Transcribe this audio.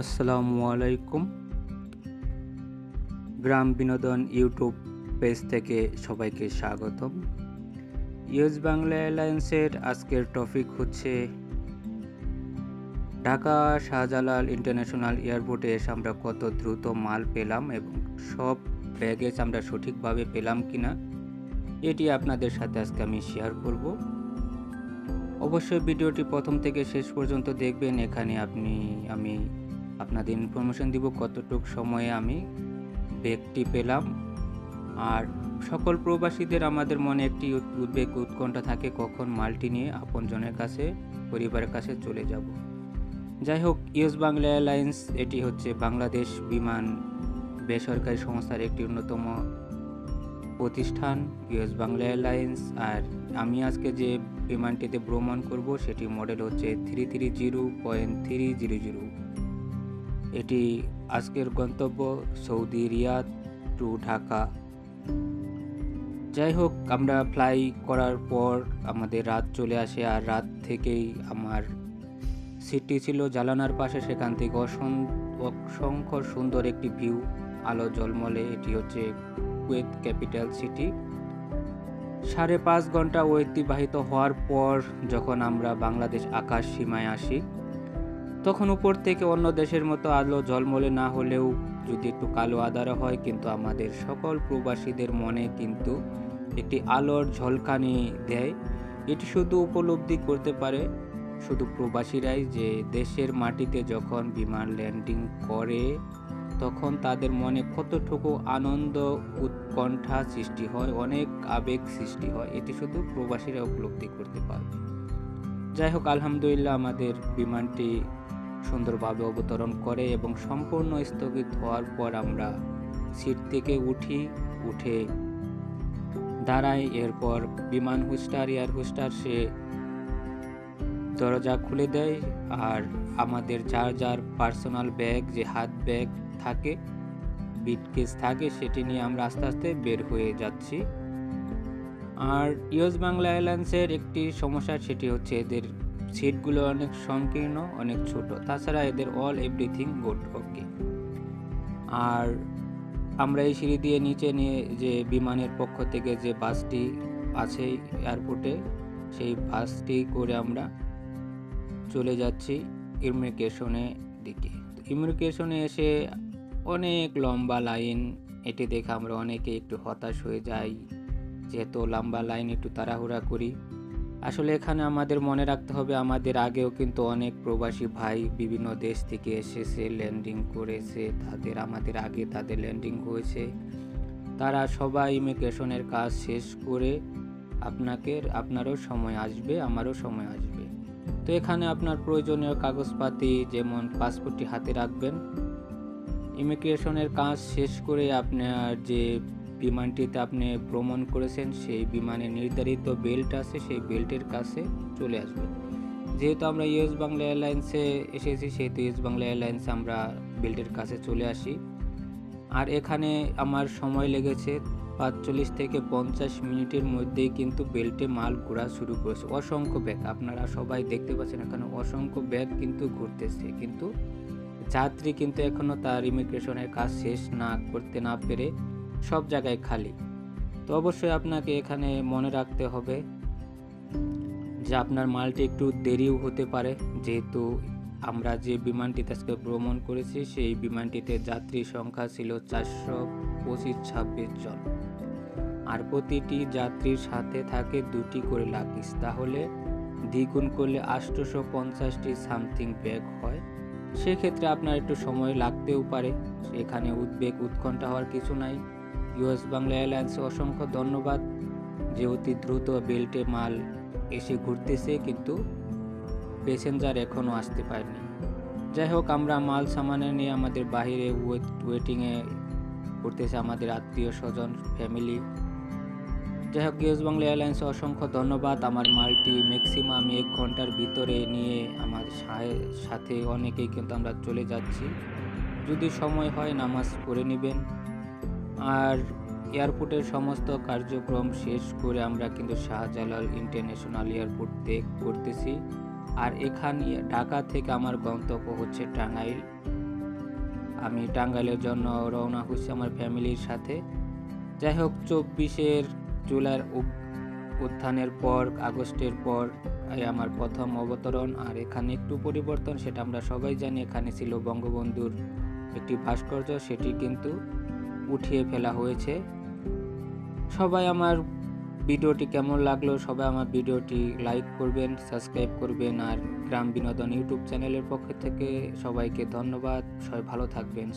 আসসালামু আলাইকুম গ্রাম বিনোদন ইউটিউব পেজ থেকে সবাইকে স্বাগতম। ইউএস বাংলা অ্যালায়েন্সের আজকের টপিক হচ্ছে, ঢাকা শাহজালাল ইন্টারন্যাশনাল এয়ারপোর্টে এসে আমরা কত দ্রুত মাল পেলাম এবং সব ব্যাগেজ আমরা সঠিকভাবে পেলাম কিনা, এটি আপনাদের সাথে আজকে আমি শেয়ার করব। অবশ্যই ভিডিওটি প্রথম থেকে শেষ পর্যন্ত দেখবেন। এখানে আপনি, আমি আপনাদের ইনফরমেশন দিব কতটুক সময়ে আমি ব্যাগটি পেলাম। আর সকল প্রবাসীদের আমাদের মনে একটি উদ- উদ্বেগ উৎকণ্ঠা থাকে, কখন মালটি নিয়ে আপনজনের কাছে, পরিবারের কাছে চলে যাব। যাই হোক ইউএস বাংলা এয়ারলাইন্স, এটি হচ্ছে বাংলাদেশ বিমান বেসরকারি সংস্থার একটি অন্যতম প্রতিষ্ঠান ইউএস বাংলা এয়ারলাইন্স। আর আমি আজকে যে বিমানটিতে ভ্রমণ করব সেটি মডেল হচ্ছে three three zero point three zero zero এটি আজকের গন্তব্য সৌদি রিয়াদ টু ঢাকা। যাই হোক আমরা ফ্লাই করার পর আমাদের রাত চলে আসে, আর রাত থেকেই আমার সিটটি ছিল জালানার পাশে। সেখান থেকে অসং- অসংখ্য সুন্দর একটি ভিউ আলো জলমলে এটি হচ্ছে কুয়েত ক্যাপিটাল সিটি। সাড়ে পাঁচ ঘণ্টা অতিবাহিত হওয়ার পর যখন আমরা বাংলাদেশ আকাশ সীমায় আসি তখন উপর থেকে অন্য দেশের মতো আলো ঝলমলে না হলেও যদি একটু কালো আদারা হয়, কিন্তু আমাদের সকল প্রবাসীদের মনে কিন্তু একটি আলোর ঝলকানি দেয়। এটি শুধু উপলব্ধি করতে পারে শুধু প্রবাসীরাই যে দেশের মাটিতে যখন বিমান ল্যান্ডিং করে, তখন তাদের মনে কতটুকু আনন্দ উৎকণ্ঠা সৃষ্টি হয়, অনেক আবেগ সৃষ্টি হয়। এটি শুধু প্রবাসীরা উপলব্ধি করতে পারে যাই হোক, আলহামদুলিল্লাহ আমাদের বিমানটি সুন্দরভাবে অবতরণ করে এবং সম্পূর্ণ স্থগিত হওয়ার পর আমরা সিট থেকে উঠি, উঠে দাঁড়াই। এরপর বিমান হুস্টার এয়ার হুস্টার সে দরজা খুলে দেয় আর আমাদের যার যার পার্সোনাল ব্যাগ, যে হাত ব্যাগ থাকে বিটকেস থাকে, সেটি নিয়ে আমরা আস্তে আস্তে বের হয়ে যাচ্ছি। আর ইউএস বাংলা এয়ারলাইন্সের একটি সমস্যা, সেটি হচ্ছে এদের সিটগুলো অনেক সংকীর্ণ, অনেক ছোট। তাছাড়া এদের অল এভরিথিং গুড ওকে আর আমরা এই সিঁড়ি দিয়ে নিচে নিয়ে যে বিমানের পক্ষ থেকে যে বাসটি আছে এয়ারপোর্টে সেই বাসটি করে আমরা চলে যাচ্ছি ইমিগ্রেশনে দিকে। ইমিগ্রেশনে এসে অনেক লম্বা লাইন, এটি দেখে আমরা অনেকে একটু হতাশ হয়ে যাই যেহেতু লম্বা লাইন একটু তাড়াহুড়া করি। আসলে এখানে আমাদের মনে রাখতে হবে, আমাদের আগেও কিন্তু অনেক প্রবাসী ভাই বিভিন্ন দেশ থেকে এসেছে ল্যান্ডিং করেছে, তাদের, আমাদের আগে তাদের ল্যান্ডিং হয়েছে। তারা সবাই ইমিগ্রেশনের কাজ শেষ করে আপনাকে, আপনারও সময় আসবে, আমারও সময় আসবে। তো এখানে আপনার প্রয়োজনীয় কাগজপাতি যেমন পাসপোর্টটি হাতে রাখবেন। ইমিগ্রেশনের কাজ শেষ করে আপনার যে বিমানটিতে আপনি ভ্রমণ করেছেন, সেই বিমানে নির্ধারিত বেল্ট আছে, সেই বেল্টের কাছে চলে আসবেন যেহেতু আমরা ইউএস বাংলা এয়ারলাইন্সে এসেছি, সেহেতু ইউএস বাংলা এয়ারলাইন্স আমরা বেল্টের কাছে চলে আসি। আর এখানে আমার সময় লেগেছে পাঁচচল্লিশ থেকে পঞ্চাশ মিনিটের মধ্যেই কিন্তু বেল্টে মাল ঘোরা শুরু করেছে। অসংখ্য ব্যাগ, আপনারা সবাই দেখতে পাচ্ছেন এখানে অসংখ্য ব্যাগ কিন্তু ঘুরতেছে। কিন্তু যাত্রী কিন্তু এখনও তার ইমিগ্রেশনের কাজ শেষ না করতে না পেরে সব জায়গায় খালি। তো অবশ্যই আপনাকে এখানে মনে রাখতে হবে যে আপনার মালটি একটু দেরিও হতে পারে। যেহেতু আমরা যে বিমানটিতে আজকে ভ্রমণ করেছি, সেই বিমানটিতে যাত্রী সংখ্যা ছিল চারশো পঁচিশ, ছাব্বিশ জন। আর প্রতিটি যাত্রীর সাথে থাকে দুটি করে লাকিস তাহলে দ্বিগুণ করলে আটশোশো পঞ্চাশটি সামথিং ব্যাগ হয়। সেক্ষেত্রে আপনার একটু সময় লাগতেও পারে। এখানে উদ্বেগ উৎকণ্ঠা হওয়ার কিছু নাই। ইউএস বাংলা এয়ারলাইন্সে অসংখ্য ধন্যবাদ যে অতি দ্রুত বেল্টে মাল এসে ঘুরতেছে, কিন্তু প্যাসেঞ্জার এখনও আসতে পারেনি। যাই হোক, আমরা মাল সামানে নিয়ে আমাদের বাহিরে ওয়েট, ওয়েটিংয়ে করতেছে আমাদের আত্মীয় স্বজন, ফ্যামিলি। যাই হোক, ইউএস বাংলা এয়ারলাইন্সে অসংখ্য ধন্যবাদ। আমার মালটি ম্যাক্সিমাম এক ঘণ্টার ভিতরে নিয়ে আমার সাথে অনেকেই কিন্তু আমরা চলে যাচ্ছি। যদি সময় হয়, নামাজ পড়ে নেবেন। আর এয়ারপোর্টের সমস্ত কার্যক্রম শেষ করে আমরা কিন্তু শাহজালাল ইন্টারন্যাশনাল এয়ারপোর্ট করতেছি। আর এখানে ঢাকা থেকে আমার গন্তব্য হচ্ছে টাঙ্গাইল। আমি টাঙ্গাইলের জন্য রওনা হচ্ছি আমার ফ্যামিলির সাথে। যাই হোক, চব্বিশের জুলাইয়ের উত্থানের পর, আগস্টের পর আমার প্রথম অবতরণ। আর এখানে একটু পরিবর্তন, সেটা আমরা সবাই জানি, এখানে ছিল বঙ্গবন্ধুর একটি ভাস্কর্য, সেটি কিন্তু উঠিয়ে ফেলা হয়েছে। সবাই আমার ভিডিওটি কেমন লাগল সবাই আমার ভিডিওটি লাইক করবেন সাবস্ক্রাইব করবেন আর গ্রাম বিনোদন ইউটিউব চ্যানেলের পক্ষ থেকে সবাইকে ধন্যবাদ। সবাই ভালো থাকবেন।